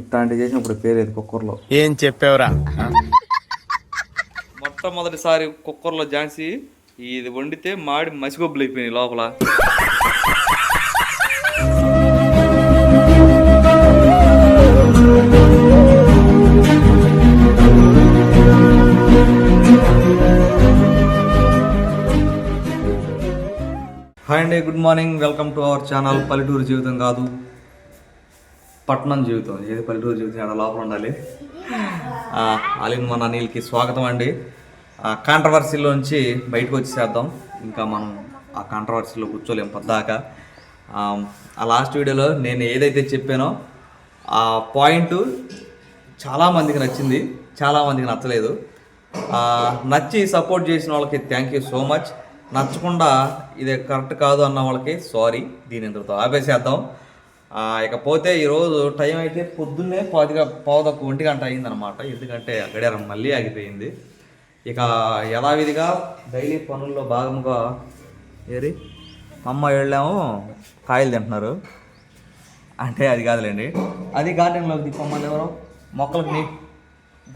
ఇట్లాంటివి చేసినప్పుడు పేరేది కుక్కర్లో. ఏం చెప్పావురా? మొట్టమొదటిసారి కుక్కర్లో ఝాన్సీ ఇది వండితే మాడి మసిగొబ్బులు అయిపోయినాయి లోపల. హాయ్ అండి good morning. Welcome to our channel. పల్లెటూరు జీవితం కాదు. పట్టణం జీవితం ఏది పల్లెటూరు జీవితం ఆడ లోపల ఉండాలి? ఆ, అలిన్ మన అనిల్కి స్వాగతం అండి. కాంట్రవర్సీలోంచి బయటకు వచ్చేసేద్దాం. ఇంకా మనం ఆ కాంట్రవర్సీలో కూర్చోలేం పద్దాకా. ఆ, లాస్ట్ వీడియోలో నేను ఏదైతే చెప్పానో ఆ పాయింట్ చాలామందికి నచ్చింది చాలామందికి నచ్చలేదు. నచ్చి సపోర్ట్ చేసిన వాళ్ళకి థ్యాంక్ యూ సో మచ్ నచ్చకుండా ఇది కరెక్ట్ కాదు అన్న వాళ్ళకి సారీ దీని ఇంతతో ఆపేసేద్దాం. ఇకపోతే ఈరోజు టైం అయితే పొద్దున్నే పాతిగా పావుదొక్క ఒంటి గంట అయిందనమాట ఎందుకంటే గడియారం మళ్ళీ ఆగిపోయింది. ఇక యథావిధిగా డైలీ పనుల్లో భాగంగా ఏరి అమ్మ వెళ్ళాము కాయలు తింటున్నారు. అంటే అది కాదులేండి. అది గార్డెన్లోకి తిప్పమ్మని ఎవరు మొక్కలకి నీ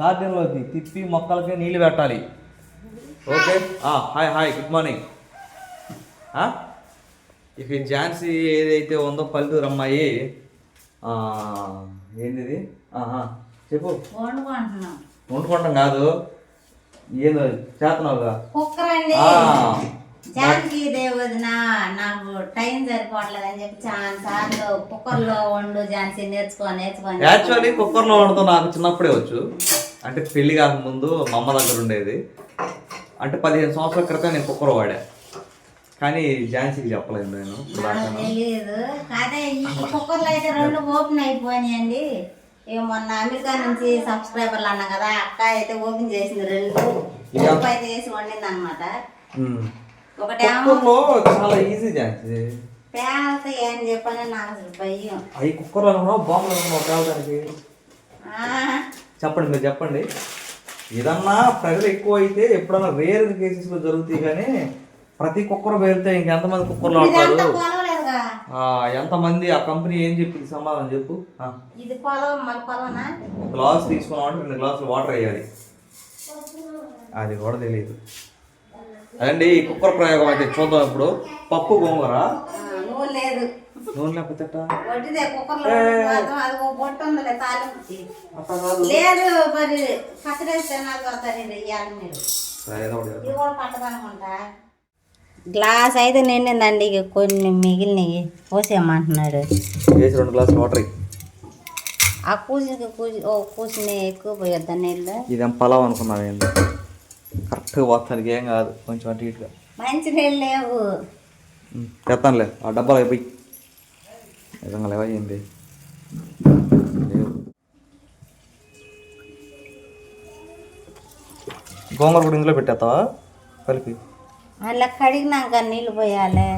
గార్డెన్లోకి తిప్పి మొక్కలకి నీళ్ళు పెట్టాలి. Okay? Hi hi good morning. ఇక ఝాన్సీ ఏదైతే ఉందో పల్లెటూరు అమ్మాయి ఏంటిది? ఆహా, చెప్పు. వండుకోవడం కాదు. ఏందో ఆ, జానకి దేవదిన నాకు టైం సరిపోవట్లేదని చెప్పి చాలా సార్లు కుక్కర్లో వండు ఝాన్సీ నేర్చుకో నేర్చుకొని యాక్చువల్లీ కుక్కర్లో వండుతాం నాకు చిన్నప్పుడే వచ్చు. అంటే పెళ్ళి కాక ముందు మా అమ్మ దగ్గర ఉండేది. అంటే పదిహేను సంవత్సరాల క్రితం నేను కుక్కర్ వాడా. కానీ ఝాన్సీకి చెప్పలేదు నేను తెలియదు కాదే ఈ కుక్కర్లో అయితే రెండు ఓపెన్ అయిపోయినాయండి. ఇక మొన్న అమెరికా నుంచి సబ్స్క్రైబర్లు అన్నా కదా అక్క అయితే ఓపెన్ చేసింది రెండు. ఉప్పు అయితే వేసి వండింది అనమాట. ఒకటేమో చాలా ఈజీ ఝాన్సీ. పేలత ఏం చెప్పని నాకు అసలు భయం. అవి కుక్కర్లో అనుకున్నావు బాంబులు అనుకున్నావు చెప్పండి మీరు చెప్పండి. ఏదన్నా ప్రజలు ఎక్కువ అయితే ఎప్పుడన్నా రేర్ కేసెస్లో జరుగుతాయి కానీ ప్రతి కుక్కర్ పేరితే ఇంకెంతమంది కుక్కర్లు ఆడతారు? ఎంతమంది ఆ కంపెనీ ఏం చెప్పింది సమాధానం చెప్పు? ఇది గ్లాస్ తీసుకున్నామంటే రెండు గ్లాసులు వాటర్ వేయాలి. అది కూడా తెలియదు అదండి ఈ కుక్కర్ ప్రయోగం అయితే చూద్దాం ఇప్పుడు. పప్పు గోంగూర? నూనె లేకపోతే లేదు మరి పచ్చడి ఏదో ఒకటి చేద్దాం. ఇది కూడా పట్టదనుకుంటా గ్లాస్ అయితే నిండిందండి ఇక కొన్ని మిగిలినవి పోసేయమంటున్నాడు వేసి రెండు గ్లాసులు వాటర్. ఆ కూసికి కూసి ఓ కూసిని ఎక్కువ పోయొద్దా నీళ్ళు? ఇదేం పలావ్ అనుకున్నావు ఏంది? కరెక్ట్గా పోతానికి ఏం కాదు కొంచెం అటు ఇటుగా. మంచి నీళ్ళు లేవు. తెస్తానులే ఆ డబ్బాలు అయిపోయి. నిజంగా లేవా ఏంది? లేవు. గోంగూర కూడా ఇందులో పెట్టేస్తావా? కలిపి. అలా కడిగినాక నీళ్ళు పోయాలి.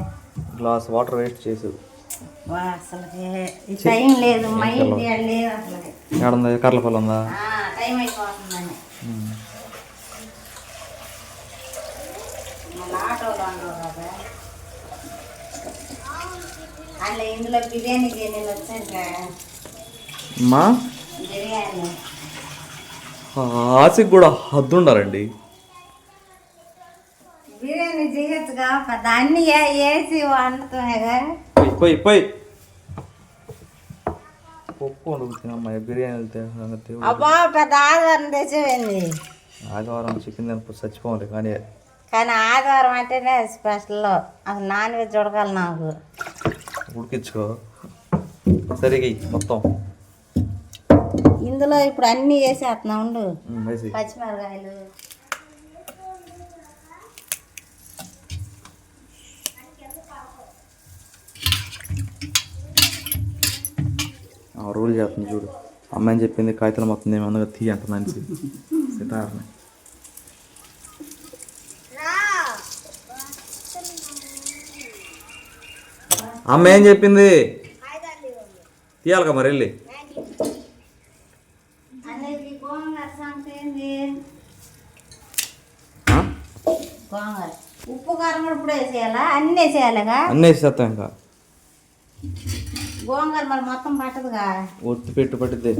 గ్లాస్ వాటర్ వేస్ట్ చేసి ఈ టైం లేదు మైండ్ లేదు అసలు. కర్లపల్లి ఉందా? టైం అయిపోతుందని. ఇందులో నేను బిర్యానీ. ఆశకి కూడా హద్దు ఉండాలండి బిర్యానీ చేయొచ్చుగా పెద్ద అన్ని వేసి వండుతామేగా పోయి పోయి పప్పు వండుకుతున్నా అమ్మాయి బిర్యానీ సంగతి అబ్బా పెద్ద ఆదివారం తెచ్చేవేంది? ఆదివారం చికెన్ తినప్పుడు చచ్చిపోవాలి కానీ. కానీ ఆదివారం అంటేనే స్పెషల్. అసలు నాన్ వెజ్ ఉడకాలి నాకు. ఉడికించుకో. సరిగా మొత్తం. ఇందులో ఇప్పుడు అన్నీ వేసేస్తున్నా ఉండు. పచ్చిమిరకాయలు రూల్ చేస్తుంది చూడు. అమ్మాయిని చెప్పింది? కాగితాలు మొత్తం ఏమన్నా తీ అంటున్నాను సితారని. అమ్మ ఏం చెప్పింది? తీయాలిగా మరి వెళ్ళి. ఉప్పు కారం కూడా అన్నీ వేసేయాలిగా? అన్నీ వేసేస్తాం ఇంకా. గోంగూర మరి మొత్తం పట్టదుగా? ఒత్తి పెట్టు పట్టిద్ది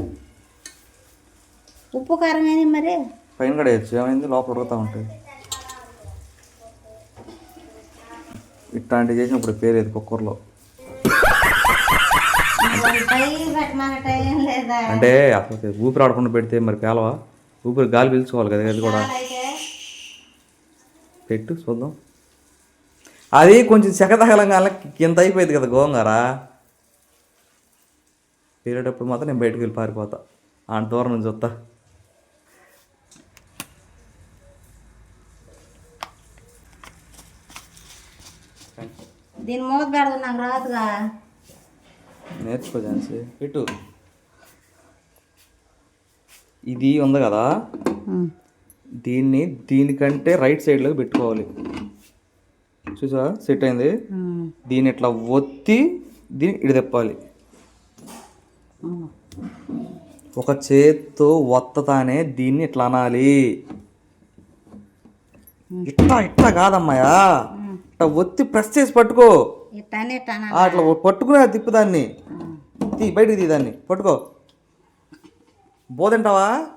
ఉప్పు కారం ఏది మరి? పైన కూడా వేయచ్చు. ఏమైంది? లోపల ఉడుకుతా ఉంటాయి ఇట్లాంటివి చేసినప్పుడు పేరు ఏది కుక్కర్లో అంటే అసలు ఊపిరి ఆడకుండా పెడితే మరి పేలవా? ఊపిరి గాలి పీల్చుకోవాలి కదా అది కూడా. పెట్టు చూద్దాం. అది కొంచెం చెక్క తగలంగా కింద అయిపోయింది కదా గోంగార. పేరేటప్పుడు మాత్రం నేను బయటకు వెళ్ళి పారిపోతా. ఆ దూరం నుంచి వస్తా. దీని మూత పెడదు నాకు రాదుగా. నేర్చుకో ఝాన్సీ. పెట్టు. ఇది ఉంది కదా? దీన్ని దీనికంటే రైట్ సైడ్లోకి పెట్టుకోవాలి. చూసా సెట్ అయింది? దీన్ని ఇట్లా ఒత్తి దీన్ని ఇడి తిప్పాలి ఒక చేత్తో ఒత్తతానే దీన్ని ఇట్లా అనాలి. ఇట్లా ఇట్లా కాదమ్మాయా ఇట్లా ఒత్తి ప్రెస్ చేసి పట్టుకో. అట్లా పట్టుకునే తిప్పు దాన్ని. తీ బయటికి తీ దాన్ని. పట్టుకో. బోధంటావా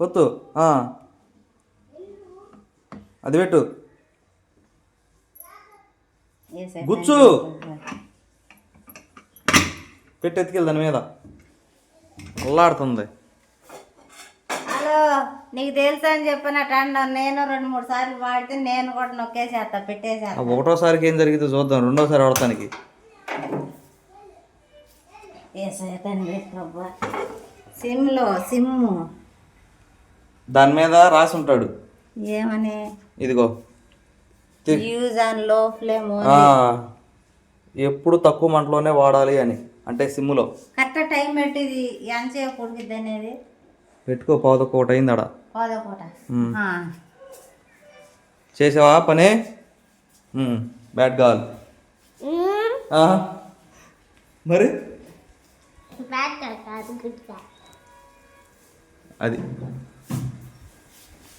పొత్తు ఆ. అది పెట్టు. గుచ్చు. పెట్టి ఎత్తుకెళ్ళి దాని మీద. అల్లాడుతుంది. హలో నీకు తెలుసా అని చెప్పినట్టు అన్నావు నేను రెండు మూడు సార్లు వాడితే నేను కూడా నొక్కేసేస్తా ఆ పెట్టేసేస్తా ఒకటోసారికి ఏం జరిగిందో చూద్దాం రెండోసారి ప్రభా. సిమ్లో సిమ్ము. దాని మీద రాసి ఉంటాడు. ఏమని? ఇదిగో. యూజ్ అండ్లో ఫ్లేమ్ ఎప్పుడు తక్కువ మంటలోనే వాడాలి అని. అంటే సిమ్ములో. కరెక్ట్ టైం పెట్టిది ఎంతసేపు ఉడికిద్ది అనేది. పెట్టుకో ఒకటి అయింది ఆడ పోదా పూట ఉమ్. ఆ. చేసావా పని? బ్యాట్ కావాలి. ఆ, మరి? అది.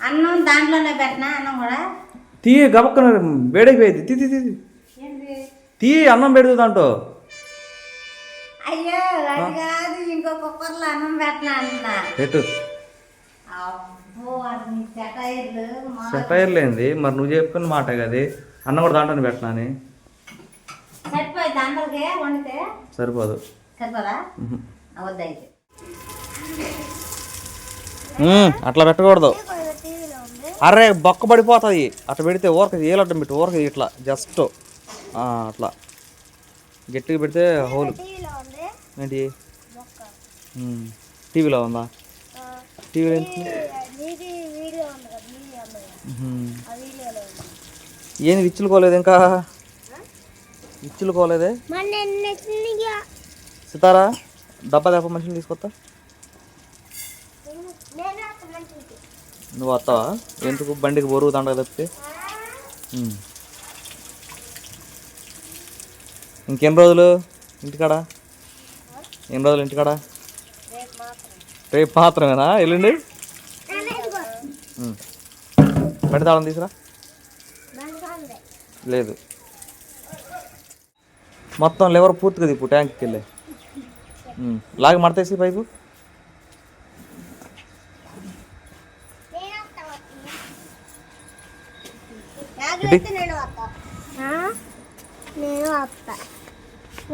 అన్నం దాంట్లోనే పెట్టినా అన్నం కూడా? తీ గబక్కన వేడైపోయింది. తీ తీ తీ తీ. తీ అన్నం పెడుతు దాంట్లో. అయ్యో అది కాదు ఇంకో కుక్కర్లో అన్నం మా- సెటైర్ లేనిది మరి నువ్వు చెప్పుకున్న మాట కది. అన్నం కూడా దాంట్లోనే పెట్టినా అని. సరిపోయింది అందరికీ వండితే? సరిపోదు. అట్లా పెట్టకూడదు. అరే బొక్క పడిపోతుంది అట్లా పెడితే ఊరక ఏలడ్డం పెట్టి. ఊరక ఇట్లా జస్ట్. అట్లా. గట్టిగా పెడితే హోల్. ఏంటి? టీవీలో ఉందా? టీవీలో. ఏంది విచ్చులుకోలేదు ఇంకా? విచ్చులుకోలేదే? సితారా డబ్బా దెబ్బ మనిషిని తీసుకొస్తా నువ్వు వస్తావా? ఎందుకు బండికి బరువు దండగ తప్పితే. ఇంకెన్ని రోజులు? ఇంటికాడ? ఎన్ని రోజులు ఇంటికాడ? రేపు మాత్రమేనా? ఎల్లుండి. బండి తాళం తీసురా? లేదు. మొత్తం లివర్ పూర్తిగా తిప్పు ట్యాంక్కి వెళ్ళి. లాగి మడతేసి పైపు? ఇటు. నేను వస్తా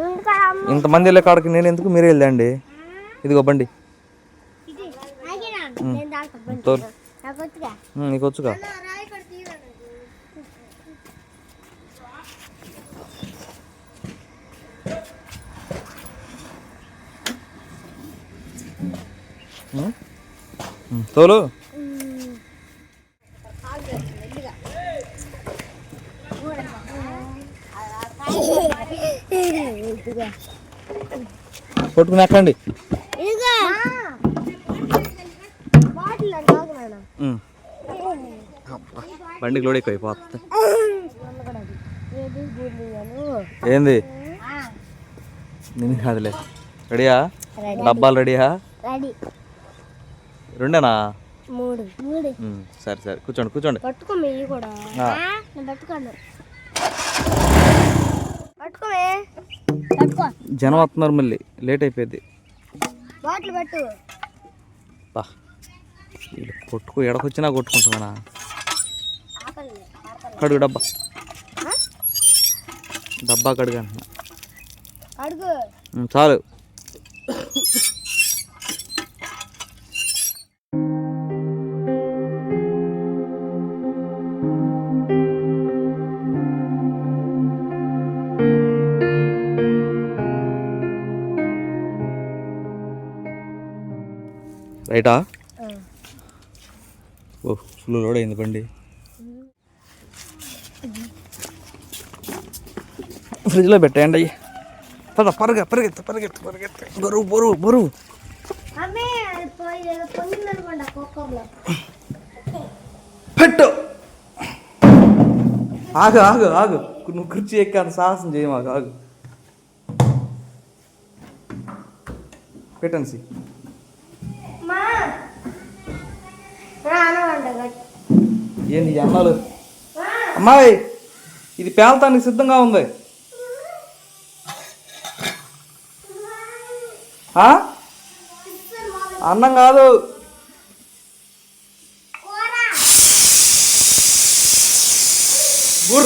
ఇంకా ఇంతమంది వెళ్ళే కాడికి నేను ఎందుకు మీరే వెళ్ళండి? ఇదిగో బండి. నాకు వచ్చుగా తోలు. కొట్టుకుని ఎక్కండి. బండికి లోడ్ ఎక్కువ అయిపోతుంది. ఏది? నేను కాదులే. రెడీయా? డబ్బాలు రెడీయా? రెడీ. రెండేనా? మూడు. మూడు. ఉమ్, సరే సరే. కూర్చోండి కూర్చోండి. పట్టుకో మెయ్యి కూడా. ఆ. నేను పట్టుకోను. పట్టుకోమే. పట్టుకో జనం వస్తున్నారు మళ్ళీ. లేట్ అయిపోయింది. కొట్టుకు ఎడకొచ్చినా కొట్టుకుంటున్నా కడుగు డబ్బా. డబ్బా కడుగు అంటున్నా. చాలు. రైటా? ఓ ఫుల్ లోడ్ అయింది బండి. ఫ్రిడ్జ్లో పెట్టేయండి అయ్యి. పద పరుగ పరిగెత్తు పరిగెత్తు పరిగెత్తు బరువు బరువు బరువు. పెట్టు. ఆగు ఆగు ఆగు. నువ్వు కుర్చీ ఎక్కి అంత సాహసం చేయ మాకు ఆగు. పెట్టండి ఏంది అన్నాలు అమ్మాయి ఇది పేలటానికి సిద్ధంగా ఉంది. ఆ? అన్నం కాదు.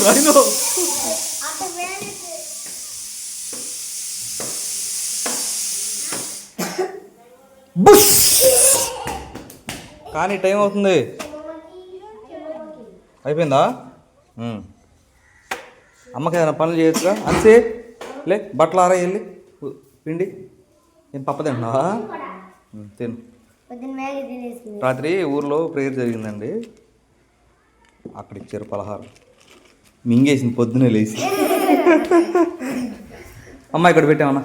రైను కానీ టైం అవుతుంది. అయిపోయిందా. అమ్మకి ఏదైనా పనులు చేయొచ్చుగా? అంతే. లే బట్టలు ఆరా వెళ్ళి. పిండి. ఏం పప్ప తింటున్నావా? ఉమ్, తిను. రాత్రి ఊర్లో ప్రేయర్ జరిగిందండి. అక్కడ ఇచ్చారు పలహారం. మింగేసింది పొద్దునే లేచి అమ్మ ఇక్కడ పెట్టామన్నా.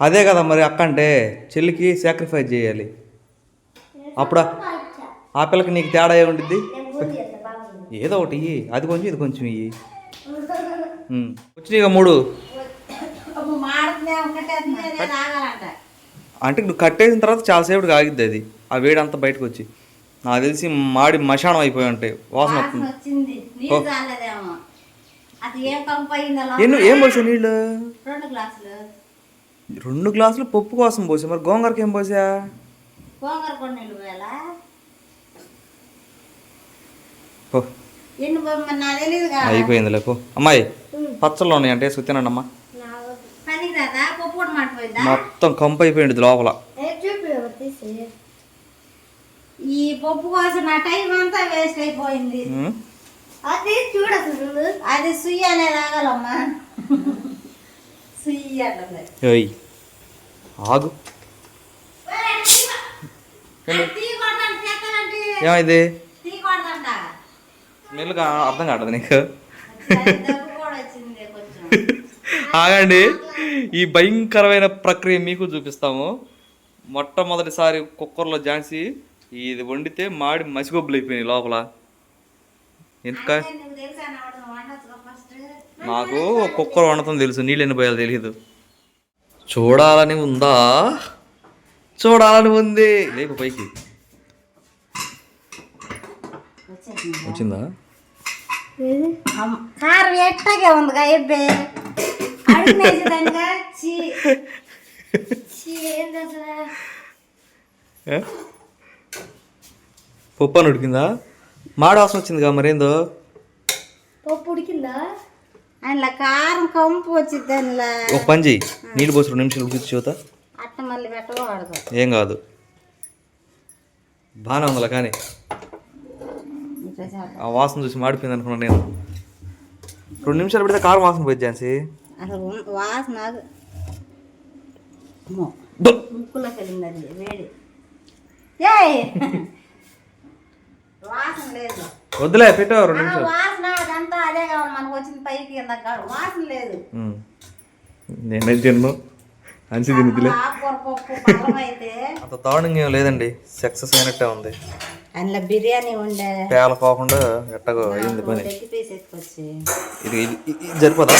అదే కదా మరి అక్క అంటే చెల్లికి సాక్రిఫైస్ చేయాలి. అప్పుడు? ఆ- పిల్లకి నీకు తేడా ఏముంటుంది ఏదో ఒకటి అది కొంచెం ఇది కొంచెం ఇయ్యి. ఉమ్. వచ్చినాయిగా మూడు. అంటే నువ్వు కట్టేసిన తర్వాత చాలాసేపటికి ఆగిద్ది అది. ఆ వేడి అంతా బయటకు వచ్చి. నాకు తెలిసి మాడి మశానం అయిపోయి ఉంటాయి. వాసన వస్తుంది. ఎన్ని ఏం పోసా నీళ్ళు? రెండు గ్లాసులు పప్పు కోసం పోసా. మరి గోంగూరకి ఏం పోసా? అయిపోయిందిలే పో. అమ్మాయి పచ్చళ్ళు ఉన్నాయి అంటే వేసుకు తినండి అమ్మా మొత్తం కంపు అయిపోయింది లోపల. ఈ పప్పు కోసం నా టైం అంతా వేస్ట్ అయిపోయింది. అది చూడదు అది సుయ్య తాగాలమ్మా. అంటుంది ఏయ్ ఆగు ఏమైంది స్మెల్గా అర్థం కాదు నీకు. ఆగండి. ఈ భయంకరమైన ప్రక్రియ మీకు చూపిస్తాము. మొట్టమొదటిసారి కుక్కర్లో ఝాన్సీ ఇది వండితే మాడి మసిగొబ్బులు అయిపోయినాయి లోపల. ఎందుక నీకు కుక్కర్ వండటం తెలుసు. నీళ్ళు ఎన్ని పోయాలో తెలియదు చూడాలని ఉందా? చూడాలని ఉంది. లేపు పైకి. వచ్చిందా? కారం ఎట్టగే ఉందిగా ఎబ్బే? పప్పు అని ఉడికిందా? మాడి వాసన వచ్చిందిగా మరేందో? అందులో కారం కంపు వచ్చింది అందులో. ఒక పని చెయ్యి. నీళ్ళు పోసి రెండు నిమిషాలు ఉడికి చూతా అట్ట మళ్ళీ పెట్టకూడదు. ఏం కాదు. బాగానే ఉందిలా కానీ. ఆ వాసన చూసి మాడిపోయింది అనుకున్నాను నేను. రెండు నిమిషాలు పెడితే కారం వాసన పోయి ఝాన్సీ. అసలు వాసన. ముక్కులోకి వెళ్ళింది అది వేడి. ఏయ్! వాసన లేదు. వద్దులే పెట్టావు రెండు నిమిషాలు. వాసన అదంతా అదే కావాలి మనకు వచ్చింది పైకి కింద కాదు వాసన లేదు. ఉమ్. నేనే తిన్ను. అనిసి తినిదిలే అంత దారుణంగా ఏం లేదండి సక్సెస్ అయినట్టే ఉంది. అందులో బిర్యానీ ఉండే. పేలకోకుండా ఎట్టగో అయింది పని. ఇది జరిపోదా?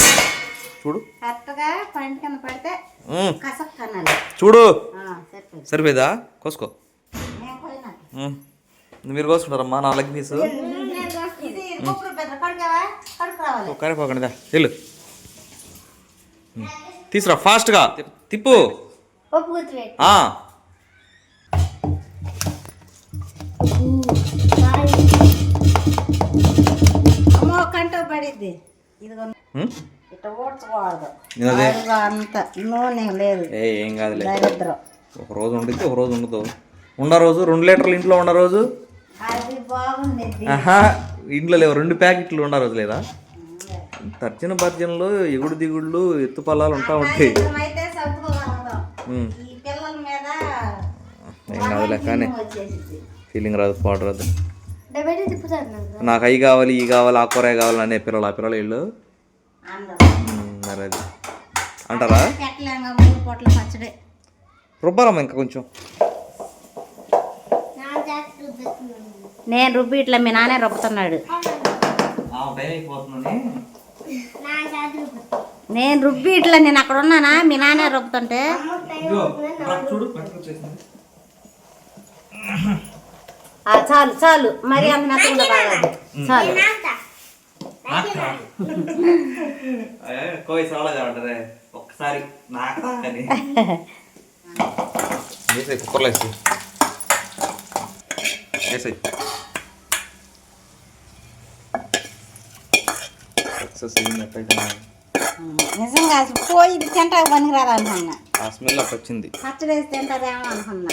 చూడు. కరెక్ట్గా పంట కింద పడితే ఉమ్. కసక్ కనాలి చూడు. ఆ, సరిపోయింది. కోసుకో. మీరు కోసుకుంటారమ్మా నా లెగ్ పీసు. కరిపోకండి వెళ్ళు. తీసురా ఫాస్ట్గా. తిప్పు. కంటో పడిద్ది. ఇదిగో. ఇట్లా అంత. నూనె లేదు. ఏ ఏం కాదులే. దరిద్రం. ఒక రోజు ఉండిద్ది ఒక రోజు ఉండదు. ఉండ రోజు రెండు లీటర్లు ఇంట్లో ఉండ రోజు. ఇంట్లో లేవు రెండు ప్యాకెట్లు ఉండ రోజు లేదా? తర్జన భర్జనలు ఎగుడు దిగుళ్ళు ఎత్తు పల్లాలు ఉంటా ఉంటాయి. ఏం కాదులే కానీ ఫీలింగ్ రాదు పాడు రాదు. నాకు అవి కావాలి ఈ కావాలి ఆ కూర కావాలి అనే పిల్లలు ఆ పిల్లలు వీళ్ళు? మరి అది. అంటారా? రుబ్బారమ్మా ఇంకా కొంచెం. నేను రుబ్బి ఇట్లా మీ నాన్నే రుబ్బుతున్నాడు. నేను రుబ్బి ఇట్లా నేను అక్కడ ఉన్నానా? మీ నాన్నే రుబ్బుతుంటే? చాలు చాలు. మరి అంత చాలు. ఒక్కసారి నాకు అని. వేసాయి కుక్కర్లో వేసాయి నిజంగా పోయి ఇది తింటాకు పనికిరాదు అనుకున్నా ఆ స్మెల్ అట్లా వచ్చింది. పచ్చడి వేసి తింటారేమో అనుకున్నా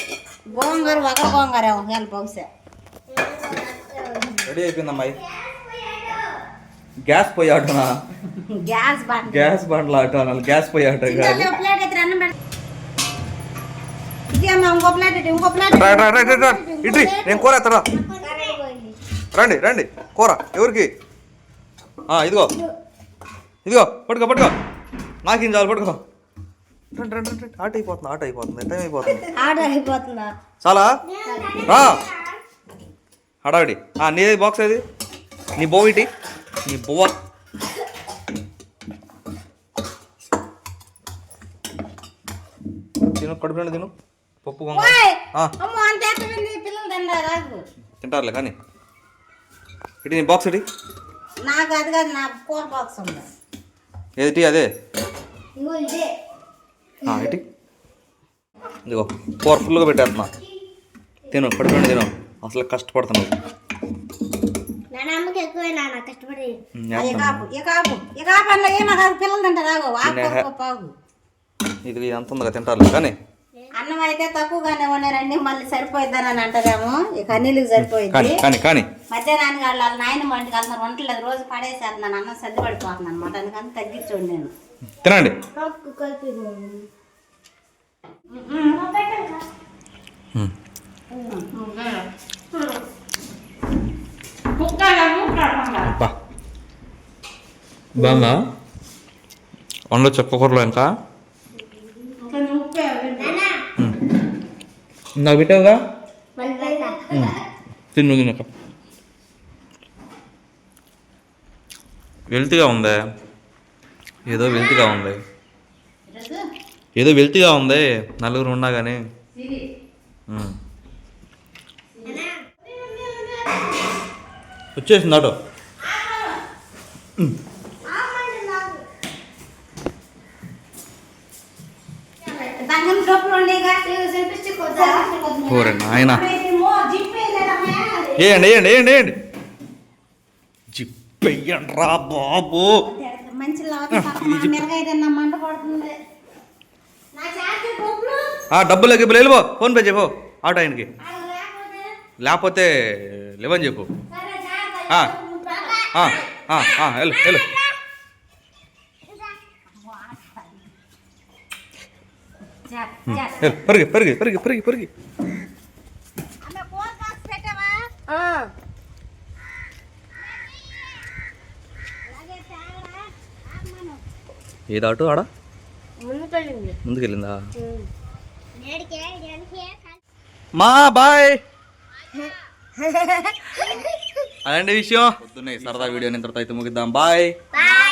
గోంగూర ఒక గోంగూర హెల్ప్ బహుశా. రెడీ అయిపోయింది అమ్మాయి గ్యాస్ పోయి ఆటనా? గ్యాస్ బండ్ గ్యాస్ బండ్లు ఆట గ్యాస్ పోయి ఆట ప్లేట్ అయితే అన్నం పెడ రీ, నేను కూర ఎత్తరా? రండి రండి. కూర ఎవరికి? ఆ, ఇదిగో. ఇదిగో పట్టుకో పట్టుకో. నాకేం చాలు పట్టుకో. రండి రండి రండి ఆట అయిపోతుంది ఆట అయిపోతుంది. టైం అయిపోతుంది. చాలా? రా. హడావిడి. నీది బాక్స్ ఏది? నీ బోవ్ ఇటీ. నీ బొవ్వ. తిను కడుపు తిను. పప్పు తింటారు? తింటారులే కానీ. ఇటు నీ బాక్స్ ఇటీ. నాకు అది కాదు నా కూర బాక్స్ ఉంది. ఏది అదే? ఇటీ. ఇదిగో కూర ఫుల్గా పెట్టేస్తున్నా. తిను నిండా తిను. అసలు కష్టపడుతున్నావు. తింటారు ఇది అంత ఉందిగా తింటారులే కానీ. అన్నం అయితే తక్కువగానే ఉన్నారండి మళ్ళీ సరిపోయిద్దని అంటారేమో. ఇక అన్నిళ్ళకి సరిపోయింది కానీ కానీ మధ్యాహ్నానికి వాళ్ళ వాళ్ళ నాయన వంటకి వెళ్తున్నారు వంటలేదు రోజు పడేసేస్తున్నాను అన్నం సర్ది పడిపోతున్నాను అనమాట అందుకని తగ్గించండి నేను. తినండి. బాగా వండో చెప్పకూరలో ఇంకా? నాకు పెట్టావుగా. తిన్ను తినక వెల్తిగా ఉందే. ఏదో వెల్తిగా ఉంది. ఏదో వెల్తిగా ఉంది. నలుగురు ఉన్నా కానీ. వచ్చేసింది ఆటో దాని డబ్బులు ఉండేగా ఓరే ఆయన జిప్ వేయలేదమ్మా. వేయండి వేయండి జిప్ వేయండి రా బాబు. డబ్బులు ఆ డబ్బులు గిబ్బులు వెళ్ళిపో. ఫోన్ పే చెప్పు ఆటో ఆయనకి. లేకపోతే లేవని చెప్పు. ఆ, వెళ్ళు వెళ్ళు చార్- ఉమ్, చార్. వెళ్ళు పెరిగి పెరిగి పెరిగి పెరిగి పెరిగి అమ్మ, ఫోన్ బాక్స్ పెట్టావా? ఏది ఆటో ఆడ ముందు వెళ్ళింది ముందుకెళ్ళిందా మా బాయ్ అదండి విషయం పొద్దున్నే సరదా వీడియో తర్వాత అయితే ముగిద్దాం బాయ్ బాయ్